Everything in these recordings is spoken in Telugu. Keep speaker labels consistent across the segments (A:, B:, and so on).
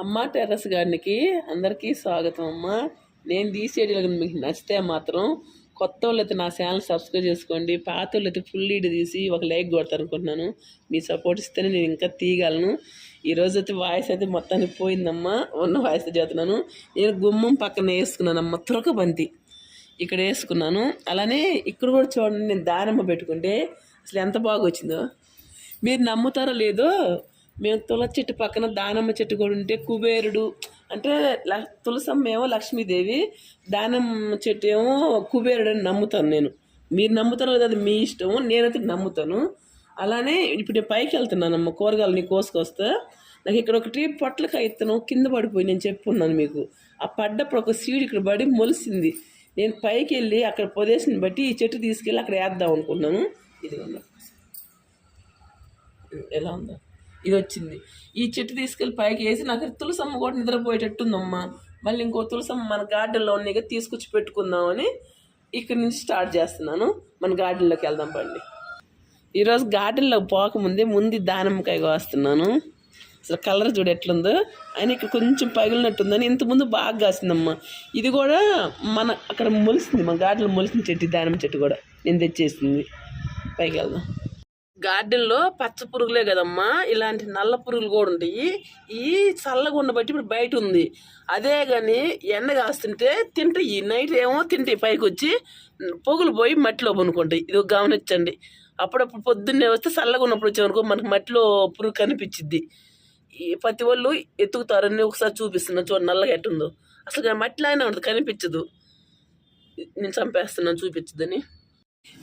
A: అమ్మ టెర్రస్ గార్డెన్కి అందరికీ స్వాగతం అమ్మ. నేను తీసేది మీకు నచ్చితే మాత్రం కొత్త వాళ్ళైతే నా ఛానల్ సబ్స్క్రైబ్ చేసుకోండి. పాత వాళ్ళైతే ఫుల్ ఈడ్ తీసి ఒక లైక్ కొడతారు అనుకుంటున్నాను. మీ సపోర్ట్ ఇస్తేనే నేను ఇంకా తీయగలను. ఈరోజు అయితే వాయిస్ అయితే మొత్తానికి పోయిందమ్మా. ఉన్న వాయిస్ చేస్తున్నాను. నేను గుమ్మం పక్కన వేసుకున్నానమ్మా తురక బంతి. ఇక్కడ వేసుకున్నాను. అలానే ఇక్కడ కూడా చూడండి నేను దానిమ్మ పెట్టుకుంటే అసలు ఎంత బాగా వచ్చిందో మీరు నమ్ముతారో లేదో మేము తులసి చెట్టు పక్కన దానమ్మ చెట్టు కూడా ఉంటే కుబేరుడు అంటే తులసమ్మ ఏమో లక్ష్మీదేవి దానమ్మ చెట్టు ఏమో కుబేరుడు అని నమ్ముతాను నేను. మీరు నమ్ముతారో లేదో అది మీ ఇష్టము నేనైతే నమ్ముతాను. అలానే ఇప్పుడు నేను పైకి వెళ్తున్నానమ్మ కూరగాయలు నీ కోసుకొస్తే. నాకు ఇక్కడ ఒకటి పొట్లకాయ ఇత్తనం కింద పడిపోయి నేను చెప్పున్నాను మీకు. ఆ పడ్డప్పుడు ఒక సీడ్ ఇక్కడ పడి మొలిసింది. నేను పైకి వెళ్ళి అక్కడ ప్రదేశం బట్టి ఈ చెట్టు తీసుకెళ్ళి అక్కడ వేద్దాం అనుకున్నాను. ఇది ఎలా ఉందా. ఇది వచ్చింది ఈ చెట్టు తీసుకెళ్ళి పైకి వేసి నాకు తులసమ్మ కూడా నిద్రపోయేటట్టుందమ్మా. మళ్ళీ ఇంకో తులసమ్మ మన గార్డెన్లో ఉన్నాయి తీసుకొచ్చి పెట్టుకుందామని ఇక్కడ నుంచి స్టార్ట్ చేస్తున్నాను. మన గార్డెన్లోకి వెళ్దాం పండి ఈరోజు గార్డెన్లోకి పోకముందే ముందు దానిమ్మకాయ కోస్తున్నాను. అసలు కలర్ చూడు ఎట్లుందో. ఆయన ఇక్కడ కొంచెం పగిలినట్టుందని ఇంతకుముందు బాగా కాసిందమ్మా. ఇది కూడా మన అక్కడ మొలిసింది మన గార్డెన్లో మొలిసిన చెట్టు దానిమ్మ చెట్టు కూడా. నేను తెచ్చేసింది. పైకి వెళ్దాం. గార్డెన్లో పచ్చ పురుగులే కదమ్మా. ఇలాంటి నల్ల పురుగులు కూడా ఉంటాయి. ఈ చల్లగా ఉండబట్టి ఇప్పుడు బయట ఉంది. అదే కానీ ఎండ కాస్తుంటే తింటాయి. నైట్ ఏమో తింటాయి పైకి వచ్చి పొగులు పోయి మట్టిలో పనుకుంటాయి ఇది ఒక గమనించండి. అప్పుడప్పుడు పొద్దున్నే వస్తే చల్లగా ఉన్నప్పుడు వచ్చామనుకో మనకి మట్టిలో పురుగు కనిపించిద్ది. ఈ ప్రతి వాళ్ళు ఎత్తుకుతారని ఒకసారి చూపిస్తున్నా చూడండి నల్లగా ఎట్టుందో. అసలు మట్టిలో అయినా ఉంటుంది. కనిపించదు. నేను చంపేస్తున్నాను చూపించదని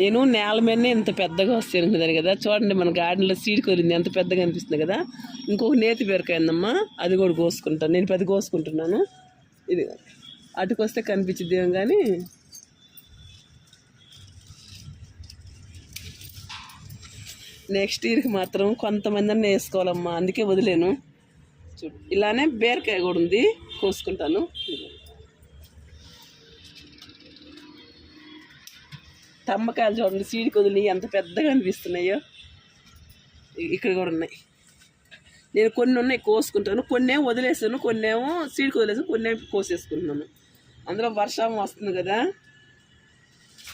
A: నేను నేల మీదనే ఇంత పెద్దగా వస్తాను కదా కదా. చూడండి మన గార్డెన్లో సీడ్ కొరింది ఎంత పెద్దగా అనిపిస్తుంది కదా. ఇంకొక నేతి బీరకాయిందమ్మా అది కూడా కోసుకుంటాను. నేను పెద్ద కోసుకుంటున్నాను. ఇది అటుకొస్తే కనిపించింది ఏం కానీ నెక్స్ట్ ఇయర్కి మాత్రం కొంతమంది వేసుకోవాలమ్మా అందుకే వదిలేను. చూడు ఇలానే బీరకాయ కూడా ఉంది కోసుకుంటాను. తమ్మకాయలు చూడండి సీడి కొదిలి ఎంత పెద్దగా అనిపిస్తున్నాయో. ఇక్కడ కూడా ఉన్నాయి. నేను కొన్ని ఉన్నాయి కోసుకుంటాను కొన్ని వదిలేసాను కొన్ని ఏమో సీడ్ వదిలేసాను కొన్ని కోసేసుకుంటున్నాను. అందులో వర్షం వస్తుంది కదా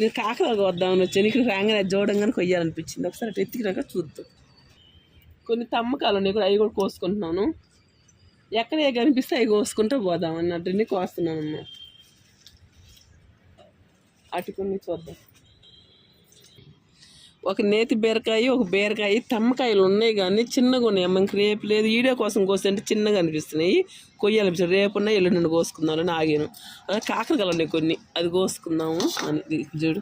A: నేను కాకరాలు వద్దామని వచ్చాను. ఇక్కడ రాగానే చూడంగానే కొయ్యాలనిపించింది. ఒకసారి అటు ఎత్తికినాక చూద్దాం. కొన్ని తమ్మకాలు ఉన్నాయి కూడా అవి కూడా కోసుకుంటున్నాను. ఎక్కడ ఏ కనిపిస్తే అవి కోసుకుంటూ పోదాం అన్నట్టు కోస్తున్నాను అమ్మా అటు కొన్ని చూద్దాం. ఒక నేతి బీరకాయ ఒక బీరకాయ తమ్మకాయలు ఉన్నాయి కానీ చిన్నగా ఉన్నాయి. అమ్మ రేపు లేదు. వీడియో కోసం కోస్తుంటే చిన్నగా అనిపిస్తున్నాయి. కొయ్యాలనిపిస్తుంది రేపు ఉన్నాయి ఎల్లుండి కోసుకుందామని ఆగాను. అలా కాకరకాయలు ఉన్నాయి కొన్ని. అది కోసుకుందాము అని. చూడు.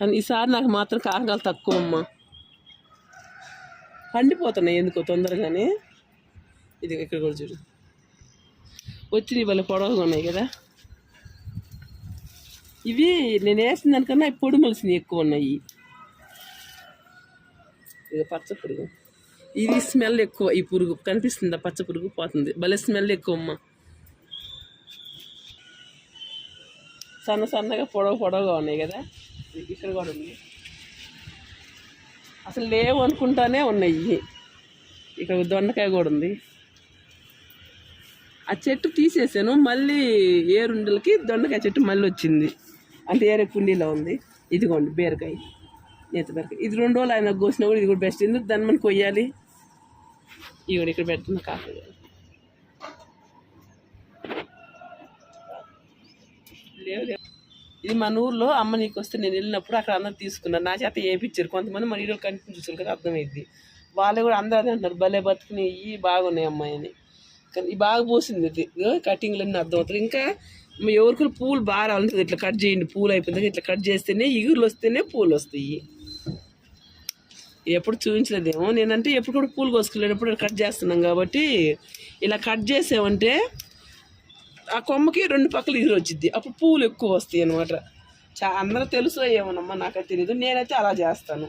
A: కానీ ఈసారి నాకు మాత్రం కాకరకాయలు తక్కువ అమ్మ పండిపోతున్నాయి ఎందుకో తొందరగానే. ఇది ఇక్కడ కూడా చూడు. వచ్చి ఇవాళ పొడవగా ఉన్నాయి కదా. ఇవి నేను వేసిన దానికన్నా పొడి మొలిసినవి ఎక్కువ ఉన్నాయి. ఇది పచ్చ పురుగు. ఇది స్మెల్ ఎక్కువ ఈ పురుగు. కనిపిస్తుందా? పచ్చ పురుగు పోతుంది. భలే స్మెల్ ఎక్కువ అమ్మ సన్న సన్నగా పొడవు పొడవుగా ఉన్నాయి కదా? ఇక్కడ కూడా ఉంది అసలు లేవు అనుకుంటానే ఉన్నాయి. ఇక్కడ దొండకాయ కూడా ఉంది. ఆ చెట్టు తీసేసాను. మళ్ళీ ఏరుండలకి దొండకాయ చెట్టు మళ్ళీ వచ్చింది. అంటే ఏరే కుండీలో ఉంది. ఇదిగోండి బీరకాయ నేత బీరకాయ. ఇది రెండు రోజులు ఆయన కోసినా కూడా ఇది కూడా బెస్ట్ ఎందుకు దాన్ని మనం కొయ్యాలి? ఇవి ఇక్కడ పెడుతున్న కాకరకాయ లేవు ఇది మన ఊర్లో అమ్మ నీకు వస్తే నేను వెళ్ళినప్పుడు అక్కడ అందరూ తీసుకున్నారు. నా చేత వేయించారు కొంతమంది మన ఈరోజు కంటిన్యూ చూసారు కదా అర్థమైంది. వాళ్ళు కూడా అందరూ అదే అంటారు భలే బతుకుని ఇవి బాగున్నాయి అమ్మాయి అని. కానీ ఇది బాగా పోసింది ఇది. ఇదిగో కటింగ్లు అర్థమవుతుంది. ఇంకా ఎవరికి పూలు బాగా రావాలంటే ఇట్లా కట్ చేయండి. పూలు అయిపోయింది ఇట్లా కట్ చేస్తేనే ఇగురులు వస్తేనే పూలు వస్తాయి. ఎప్పుడు చూపించలేదేమో. నేనంటే ఎప్పుడు కూడా పూలు కోసుకోలేదు ఎప్పుడు కట్ చేస్తున్నాం కాబట్టి ఇలా కట్ చేసామంటే ఆ కొమ్మకి రెండు పక్కలు ఇగురు వచ్చింది అప్పుడు పూలు ఎక్కువ వస్తాయి అనమాట చా అందరూ తెలుసు ఏమోనమ్మా నాకైతే తెలియదు నేనైతే అలా చేస్తాను.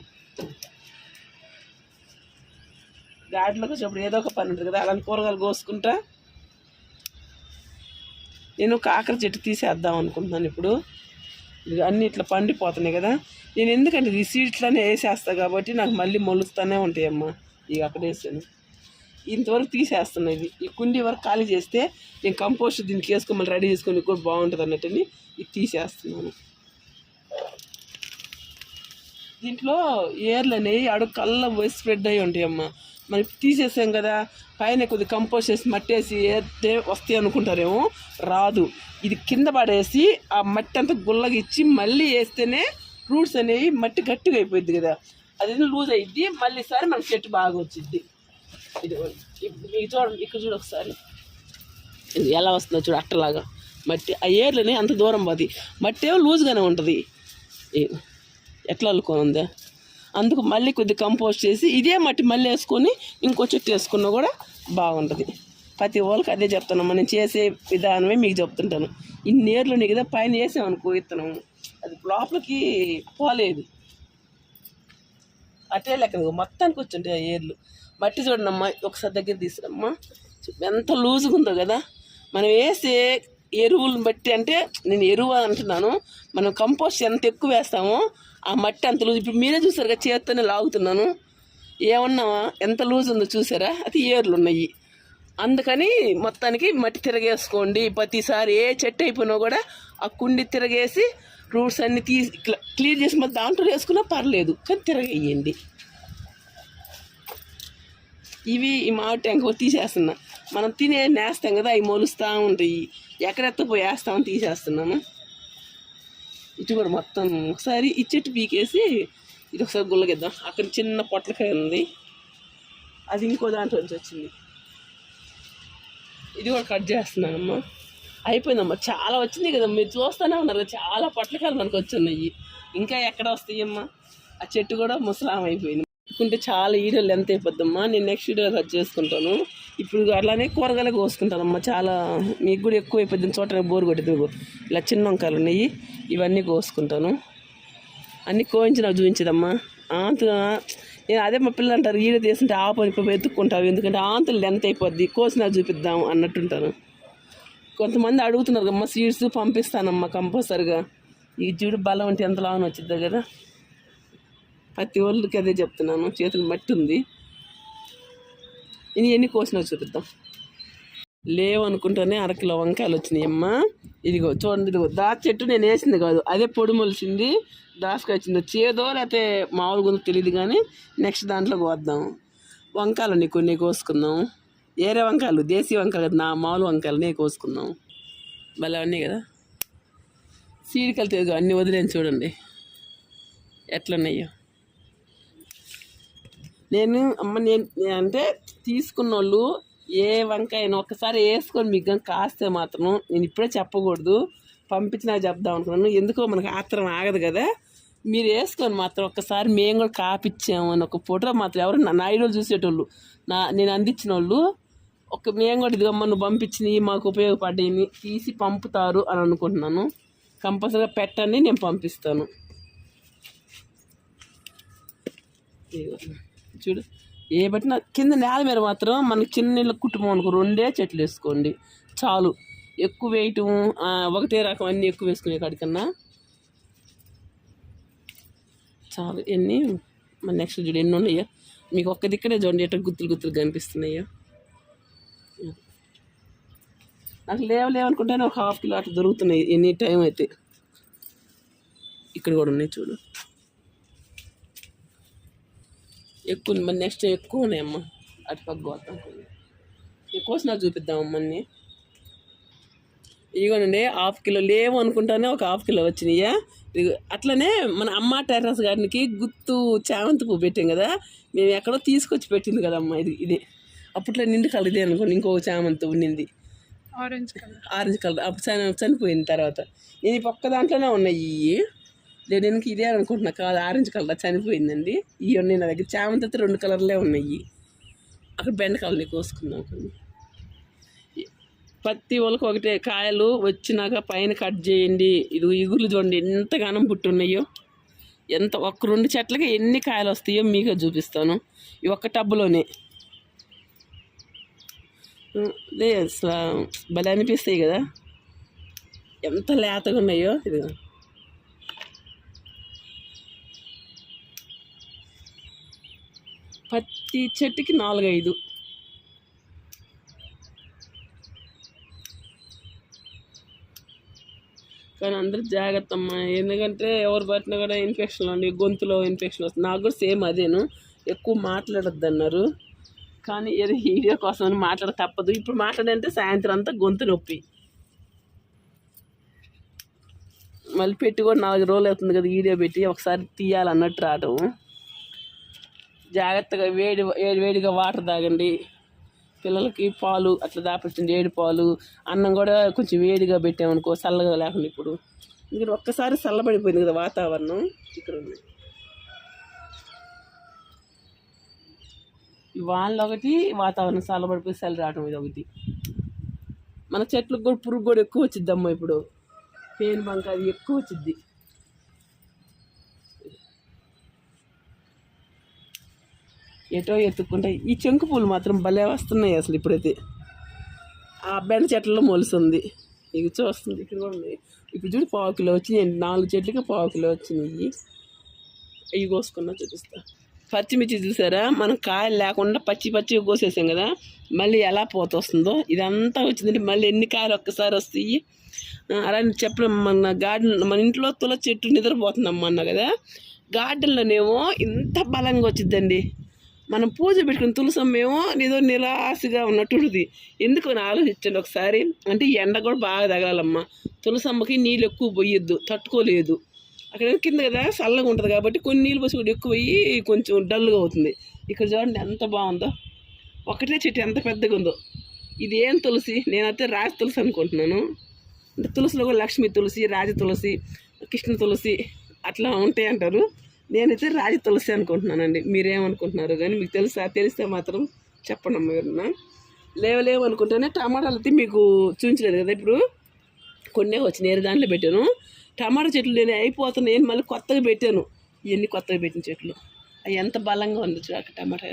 A: గాడిలోకి వచ్చినప్పుడు ఏదో ఒక పని ఉంటుంది కదా అలాంటి కూరగాయలు కోసుకుంటా నేను కాకర చెట్టు తీసేద్దాం అనుకుంటున్నాను ఇప్పుడు. అన్నీ ఇట్లా పండిపోతున్నాయి కదా. నేను ఎందుకంటే ఈ సీట్లనే వేసేస్తా కాబట్టి నాకు మళ్ళీ మొలుస్తూనే ఉంటాయమ్మా ఇక అక్కడ వేసాను ఇంతవరకు తీసేస్తున్నా ఇది. ఈ కుండీ వరకు ఖాళీ చేస్తే నేను కంపోస్ట్ దీనికి వేసుకొని మళ్ళీ రెడీ చేసుకొని కూడా బాగుంటుంది అన్నట్టుని ఇది తీసేస్తున్నాను. దీంట్లో ఏర్లు అనేవి అడుగు కళ్ళ పోయి స్ప్రెడ్ అయి ఉంటాయి అమ్మ మరి తీసేసాం కదా పైన కొద్ది కంపోస్ట్ చేసి మట్టేసి వేస్తే వస్తాయి అనుకుంటారేమో రాదు. ఇది కింద పడేసి ఆ మట్టి అంతా గుల్లగిచ్చి మళ్ళీ వేస్తేనే రూట్స్ అనేవి మట్టి గట్టిగా అయిపోయింది కదా. అది లూజ్ అయ్యిద్ది మళ్ళీ సారి మన చెట్టు బాగా వచ్చింది ఇది మీకు చూడండి ఇక్కడ చూడు ఒకసారి. ఇది ఎలా వస్తుందో చూడు అట్టలాగా. మట్టి ఆ ఏర్లని అంత దూరం పోది మట్టి ఏమో లూజ్గానే ఉంటుంది. ఎట్లా అల్లుకొని ఉందా అందుకు మళ్ళీ కొద్ది కంపోస్ట్ చేసి ఇదే మట్టి మళ్ళీ వేసుకొని ఇంకో చెట్టు వేసుకున్నా కూడా బాగుంటుంది. ప్రతి వాళ్ళకి అదే చెప్తున్నాం. మనం చేసే విధానమే మీకు చెప్తుంటాను. ఇన్ని నేర్లు ఉన్నాయి కదా పైన వేసామనుకో ఇత్తనం అది లోపలికి పోలేదు. అటే లెక్క మొత్తానికి వచ్చింటాయి ఆ ఏర్లు. మట్టి చూడండమ్మా ఒకసారి దగ్గర తీసుకురమ్మా. ఎంత లూజుగా ఉందో కదా. మనం వేసే ఎరువులను బట్టి అంటే నేను ఎరువు అంటున్నాను. మనం కంపోస్ట్ ఎంత ఎక్కువ వేస్తామో ఆ మట్టి అంత లూజ్. ఇప్పుడు మీరే చూసారు కదా చేత్తోనే లాగుతున్నాను. ఏమన్నా ఎంత లూజ్ ఉందో చూసారా? అది ఏర్లు ఉన్నాయి. అందుకని మొత్తానికి మట్టి తిరగేసుకోండి. ప్రతిసారి ఏ చెట్టు అయిపోయినా కూడా ఆ కుండి తిరగేసి రూట్స్ అన్నీ తీసి క్లియర్ చేసి మళ్ళీ దాంట్లో వేసుకున్నా పర్లేదు కానీ తిరగేయండి. ఇవి ఈ మామిడి టెంక తీసేస్తున్నా. మనం తినే నేస్తాం కదా అవి మొలుస్తూ ఉంటాయి. ఎక్కడెత్తపోయి వేస్తామని తీసేస్తున్నాము? ఇటు కూడా మొత్తం ఒకసారి ఈ చెట్టు పీకేసి ఇది ఒకసారి గుల్లగిద్దాం. అక్కడ చిన్న పొట్లకాయ ఉంది. అది ఇంకో దాంట్లో నుంచి వచ్చింది. ఇది కూడా కట్ చేస్తున్నానమ్మా. అయిపోయిందమ్మా. చాలా వచ్చింది కదా. మీరు చూస్తూనే ఉన్నారు కదా, చాలా పొట్లకాయలు మనకు వచ్చున్నాయి ఇంకా ఎక్కడ వస్తాయమ్మా? ఆ చెట్టు కూడా ముసలాం అయిపోయింది పెట్టుకుంటే చాలా ఈడలు లెంత్ అయిపోద్దమ్మా. నేను నెక్స్ట్ వీడియో కట్ చేసుకుంటాను. ఇప్పుడు అట్లానే కూరగాయలు కోసుకుంటానమ్మా. చాలా మీకు కూడా ఎక్కువ అయిపోద్ది. చోట బోరు కొట్టింది ఇలా చిన్న వంకాయలు ఉన్నాయి. ఇవన్నీ కోసుకుంటాను. అన్నీ కోయించి నాకు చూపించదమ్మా. ఆంతు నేను అదే మా పిల్లలు అంటారు ఈడ తీస్తుంటే ఆ పని పోయి ఎత్తుక్కుంటావు ఎందుకంటే ఆంతులు లెంత్ అయిపోద్ది. కోసి చూపిద్దాం అన్నట్టుంటాను. కొంతమంది అడుగుతున్నారు అమ్మ సీడ్స్ పంపిస్తానమ్మా కంపల్సరిగా. ఈ చూడు బలం అంటే ఎంత లాగా వచ్చిద్దా కదా. ప్రతి వాళ్ళకి అదే చెప్తున్నాను. చేతులు మట్టి ఉంది ఇది ఎన్ని కోసినా చూపిద్దాం. లేవు అనుకుంటేనే అరకిలో వంకాయలు వచ్చినాయి అమ్మ. ఇదిగో చూడండి ఇదిగో దాచి చెట్టు నేను వేసింది కాదు. అదే పొడి మొలిసింది. దాసుకాయ వచ్చింది. చేదో లేకపోతే మామూలుగా ఉందో తెలియదు కానీ నెక్స్ట్ దాంట్లో వద్దాం. వంకాయలు నీ కొన్ని కోసుకుందాం. ఏరే వంకాయలు? దేశీ వంకాయలు కదా. నా మామూలు వంకాయలు నే కోసుకుందాం. భలే ఉన్నాయి కదా. సీడికలు తెలుగు అన్నీ వదిలేని చూడండి. ఎట్లున్నాయో. నేను అమ్మ నేను అంటే తీసుకున్న వాళ్ళు ఏ వంకాయను ఒక్కసారి వేసుకొని మీకు కాస్తే మాత్రం నేను ఇప్పుడే చెప్పకూడదు. పంపించినా చెప్దాం అనుకున్నాను. ఎందుకో మనకు ఆత్రం ఆగదు కదా. మీరు వేసుకొని మాత్రం ఒక్కసారి మేము కూడా కాపిచ్చాము అని ఒక ఫోటో మాత్రం ఎవరు నా ఐడోలు చూసేటోళ్ళు. నా నేను అందించిన వాళ్ళు ఒక మేము కూడా ఇదిగమ్మ నువ్వు పంపించినవి మాకు ఉపయోగపడ్డాయి తీసి పంపుతారు అని అనుకుంటున్నాను. కంపల్సరీగా పెట్టండి నేను పంపిస్తాను. ఇదిగో. చూడు. ఏ బట్టిన కింద నేల మీద మాత్రం మనకి చిన్న కుటుంబం అనుకో రెండే చెట్లు వేసుకోండి. చాలు. ఎక్కువ వేయటం ఒకటే రకం అన్నీ ఎక్కువ వేసుకునే కాడికన్నా చాలు. ఎన్ని? మన నెక్స్ట్ చూడు ఎన్ని ఉన్నాయో. మీకు ఒక్క దిక్కడే చూడండి ఎట్లా గుత్తులు గుత్తులు కనిపిస్తున్నాయో. నాకు లేవు లేవనుకుంటేనే ఒక హాఫ్ కిలో అట్లా దొరుకుతున్నాయి ఎనీ టైం అయితే. ఇక్కడ కూడా ఉన్నాయి చూడు. ఎక్కువ మరి నెక్స్ట్ ఎక్కువ ఉన్నాయమ్మ అటు పక్క కొన్ని ఎక్కువ నాకు చూపిద్దామమ్మ అన్ని? ఇదిగోనండి హాఫ్ కిలో లేవు అనుకుంటానే ఒక హాఫ్ కిలో వచ్చినాయా? అట్లనే మన అమ్మ టెర్రస్ గార్డెన్కి గుత్తు చామంతి పువ్వు పెట్టాం కదా మేము ఎక్కడో తీసుకొచ్చి పెట్టింది కదమ్మా ఇది ఇది. అప్పట్లో నిండు కలర్ ఇదే అనుకోండి ఇంకొక చామంతి ఉండింది
B: ఆరెంజ్ కలర్.
A: ఆరెంజ్ కలర్ అప్పుడు చని చనిపోయిన తర్వాత. నేను ఈ పక్క దాంట్లోనే ఉన్నాయి. ఇవి నేను ఇదే అనుకుంటున్నా కాదు ఆరెంజ్ కలర్ చనిపోయిందండి. ఇవి ఉన్నాయి నా దగ్గర చామంతి అయితే రెండు కలర్లే ఉన్నాయి. అక్కడ బెండకాయలు కోసుకుందాం కొన్ని ప్రతి వాళ్ళకి ఒకటే కాయలు వచ్చినాక పైన కట్ చేయండి. ఇది ఇగురు చూడండి ఎంతగానం పుట్టున్నాయో ఎంత ఒక్క రెండు చెట్లకి ఎన్ని కాయలు వస్తాయో మీకు చూపిస్తాను. ఈ ఒక్క టబ్బులోనే. లే అసలు భలే అనిపిస్తాయి కదా. ఎంత లేతగా ఉన్నాయో ఇది ప్రతి చెట్టుకి నాలుగైదు. కానీ అందరూ జాగ్రత్త అమ్మా ఎందుకంటే ఎవరు పట్టినా కూడా ఇన్ఫెక్షన్ అండి గొంతులో ఇన్ఫెక్షన్ వస్తుంది. నాకు కూడా సేమ్ అదేను. ఎక్కువ మాట్లాడద్దు అన్నారు కానీ ఏదో హీడియో కోసం మాట్లాడ తప్పదు. ఇప్పుడు మాట్లాడంటే సాయంత్రం అంతా గొంతు నొప్పి. మళ్ళీ పెట్టి కూడా నాలుగు రోజులు అవుతుంది కదా వీడియో పెట్టి. ఒకసారి తీయాలన్నట్టు రావడం జాగ్రత్తగా వేడి వేడి వేడిగా వాటర్ తాగండి. పిల్లలకి పాలు అట్లా దాపించండి ఏడు పాలు. అన్నం కూడా కొంచెం వేడిగా పెట్టామనుకో చల్లగా లేకుండా ఇప్పుడు. ఇక్కడ ఒక్కసారి చల్లబడిపోయింది కదా వాతావరణం. ఇక్కడ ఉంది. ఈ వాళ్ళు ఒకటి వాతావరణం చల్లబడిపోయి చలి రావడం ఇది ఒకటి. మన చెట్లకు కూడా పురుగు కూడా ఎక్కువ వచ్చిద్దమ్మా ఇప్పుడు. పేను బంక అది ఎక్కువ వచ్చిద్ది. ఎటో ఎత్తుక్కుంటే ఈ చెంకు పూలు మాత్రం భలే వస్తున్నాయి అసలు ఇప్పుడైతే. ఆ బెండ చెట్లలో మొలుస్తుంది ఇవి చూస్తుంది ఇక్కడ కూడా ఉన్నాయి ఇప్పుడు చూడు పావు కిలో వచ్చినాయి. నాలుగు చెట్లకి పావు కిలో వచ్చినాయి. ఇవి కోసుకున్నా చూపిస్తా. పచ్చిమిర్చి చూసారా? మనం కాయలు లేకుండా పచ్చి పచ్చిగా కోసేసాం కదా. మళ్ళీ ఎలా పోత వస్తుందో ఇదంతా వచ్చిందంటే మళ్ళీ ఎన్ని కాయలు ఒక్కసారి వస్తాయి. అలా అలానే చెప్పలేం మన గార్డెన్ మన ఇంట్లో తుల చెట్టు నిద్రపోతుందమ్మా అన్న కదా. గార్డెన్లోనేమో ఇంత బలంగా వచ్చిందండి. మనం పూజ పెట్టుకుని తులసమ్మేమో ఏదో నిరాశగా ఉన్నట్టుంది ఎందుకు అని ఆలోచించండి ఒకసారి. అంటే ఎండ కూడా బాగా తగలాలమ్మా తులసమ్మకి నీళ్ళు ఎక్కువ పోయొద్దు తట్టుకోలేదు. అక్కడ కింద కదా చల్లగా ఉంటుంది కాబట్టి కొన్ని నీళ్ళు పోసి కూడా ఎక్కువ పోయి కొంచెం డల్గా అవుతుంది. ఇక్కడ చూడండి ఎంత బాగుందో. ఒకటే చెట్టు ఎంత పెద్దగా ఉందో. ఇది ఏం తులసి? నేనైతే రాజ తులసి అనుకుంటున్నాను. అంటే తులసిలో కూడా లక్ష్మీ తులసి రాజ తులసి కృష్ణ తులసి అట్లా ఉంటాయి అంటారు. నేనైతే రాజ తులసి అనుకుంటున్నానండి. మీరేమనుకుంటున్నారు? కానీ మీకు తెలుసా? తెలిస్తే మాత్రం చెప్పండి అమ్మ ఎవరన్నా. లేవలేవు అనుకుంటేనే టమాటాలు అయితే మీకు చూపించలేదు కదా ఇప్పుడు? కొన్నే వచ్చి నేరు దాంట్లో పెట్టాను. టమాటా చెట్లు నేను అయిపోతున్నాయి. నేను మళ్ళీ కొత్తగా పెట్టాను. ఇవన్నీ కొత్తగా పెట్టిన చెట్లు. అవి ఎంత బలంగా ఉంది చూడక టమాటా.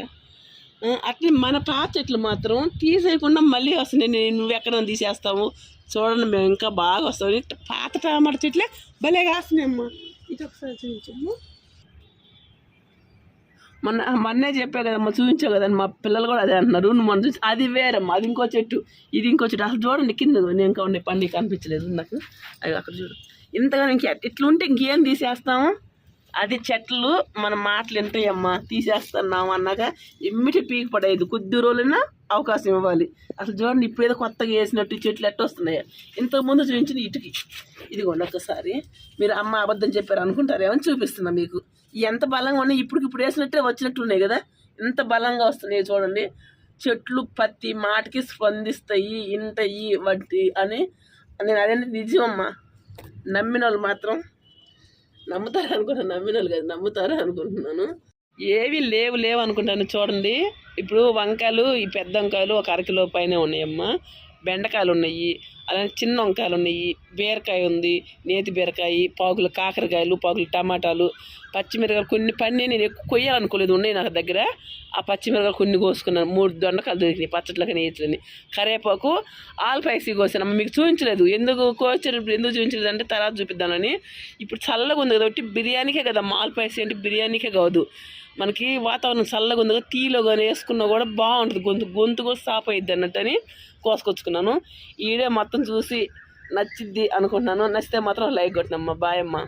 A: అట్లే మన పాత చెట్లు మాత్రం తీసేయకుండా మళ్ళీ వస్తున్నాయి. నేను నువ్వు ఎక్కడ తీసేస్తాము చూడండి మేము ఇంకా బాగా వస్తాం. పాత టమాటా చెట్లే భలే కాస్తున్నాయమ్మా ఇది ఒకసారి చూపించమ్మా. మొన్న మొన్నే చెప్పా కదమ్మా చూపించావు కదండి మా పిల్లలు కూడా అదే అంటున్నారు. నువ్వు మొన్న చూసి అది వేరమ్మా అది ఇంకో చెట్టు ఇది ఇంకో చెట్టు. అసలు చూడండి కింద నేను ఇంకా ఉండే పండుగ కనిపించలేదు నాకు. అది అక్కడ చూడు. ఇంతగా ఇంక ఇట్లుంటే ఇంకేం తీసేస్తాము? అది చెట్లు మన మాటలు వింటాయమ్మా. తీసేస్తున్నాము అన్నాక ఎమ్మిటి పీకి పడేది. కొద్ది రోజులైనా అవకాశం ఇవ్వాలి. అసలు చూడండి ఇప్పుడు ఏదో కొత్తగా వేసినట్టు చెట్లు ఎట్ట వస్తున్నాయి. ఇంతకుముందు చూపించిన ఇటుకి. ఇదిగోండి ఒక్కసారి. మీరు అమ్మ అబద్ధం చెప్పారు అనుకుంటారేమో చూపిస్తున్నా మీకు. ఎంత బలంగా ఉన్నాయి ఇప్పుడు ఇప్పుడు వేసినట్టే వచ్చినట్టు ఉన్నాయి కదా. ఎంత బలంగా వస్తున్నాయి చూడండి. చెట్లు ప్రతి మాటకి స్పందిస్తాయి ఇంటయి వంటి అని. నేను అదే నిజమమ్మా. నమ్మిన వాళ్ళు మాత్రం నమ్ముతారు అనుకుంటున్నాను నమ్మిన వాళ్ళు కాదు నమ్ముతారు అనుకుంటున్నాను. ఏవి లేవు లేవు అనుకుంటాను చూడండి. ఇప్పుడు వంకాయలు ఈ పెద్ద వంకాయలు ఒక అరకిలో పైన ఉన్నాయమ్మా. బెండకాయలు ఉన్నాయి అలానే చిన్న వంకాయలు ఉన్నాయి బీరకాయ ఉంది నేతి బీరకాయ పాగులు కాకరకాయలు పాకులు టమాటాలు పచ్చిమిరకాయలు కొన్ని పన్నీ నేను ఎక్కువ కొయ్యాలనుకోలేదు ఉన్నాయి నాకు దగ్గర. ఆ పచ్చిమిరకాయలు కొన్ని కోసుకున్నాను మూడు దొండకాయలు దొరికినాయి పచ్చట్లకి నేతులని కరేపాకు ఆల్పైసి కోసాను అమ్మ మీకు చూపించలేదు. ఎందుకు కోసారు ఎందుకు చూపించలేదు అంటే తర్వాత చూపిద్దామని. ఇప్పుడు చల్లగా ఉంది కాబట్టి బిర్యానీకే కదా ఆల్పైసి అంటే బిర్యానీకే కాదు. మనకి వాతావరణం చల్లగా ఉంది కదా టీలో కానీ వేసుకున్నా కూడా బాగుంటుంది. గొంతు గొంతు కూడా సాప్ అయ్యిద్ది అన్నట్టు అని కోసుకొచ్చుకున్నాను. ఈడే మొత్తం చూసి నచ్చిద్ది అనుకుంటున్నాను. నచ్చితే మాత్రం లైక్ కొట్టినమ్మా బాయ్ అమ్మా.